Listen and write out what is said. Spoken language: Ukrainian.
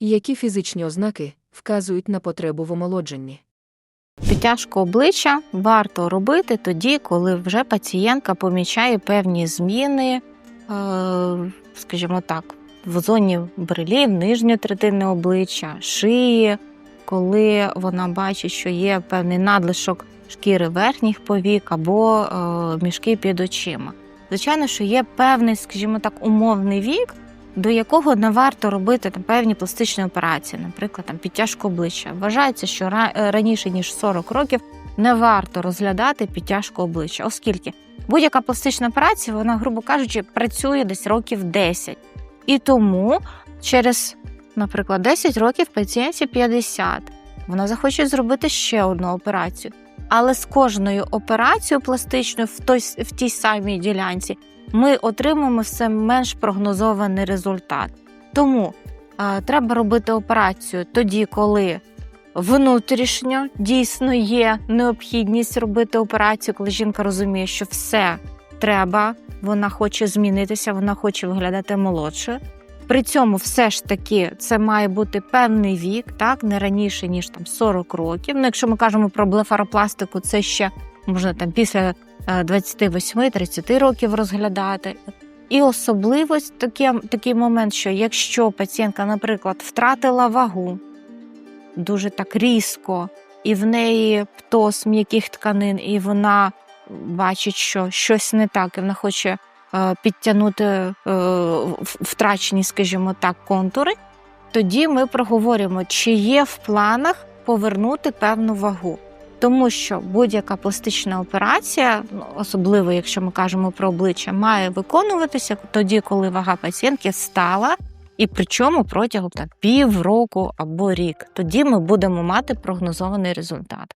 Які фізичні ознаки вказують на потребу в омолодженні? Підтяжку обличчя варто робити тоді, коли вже пацієнтка помічає певні зміни, е, скажімо так, в зоні брелів, нижньої третини обличчя, шиї, коли вона бачить, що є певний надлишок шкіри верхніх повік або е, мішки під очима. Звичайно, що є певний, скажімо так, умовний вік, до якого не варто робити там певні пластичні операції, наприклад, там підтяжку обличчя. Вважається, що е, раніше ніж 40 років не варто розглядати підтяжку обличчя, оскільки будь-яка пластична операція, вона, грубо кажучи, працює десь років 10. І тому через, наприклад, 10 років пацієнті 50, вона захоче зробити ще одну операцію. Але з кожною операцією пластичною в той, в тій самій ділянці ми отримаємо все менш прогнозований результат. Тому а, треба робити операцію тоді, коли внутрішньо дійсно є необхідність робити операцію, коли жінка розуміє, що все треба, вона хоче змінитися, вона хоче виглядати молодшою. При цьому все ж таки це має бути певний вік, так не раніше ніж там 40 років. Ну, якщо ми кажемо про блефаропластику, це ще можна там після е, 28-30 років розглядати. І особливість таке, такий момент, що якщо пацієнтка, наприклад, втратила вагу дуже так різко, і в неї птоз м'яких тканин, і вона бачить, що щось не так, і вона хоче е, підтягнути е, втрачені, скажімо так, контури, тоді ми проговоримо, чи є в планах повернути певну вагу. Тому що будь-яка пластична операція, ну, особливо якщо ми кажемо про обличчя, має виконуватися тоді, коли вага пацієнтки стала, і причому протягом півроку або рік. Тоді ми будемо мати прогнозований результат.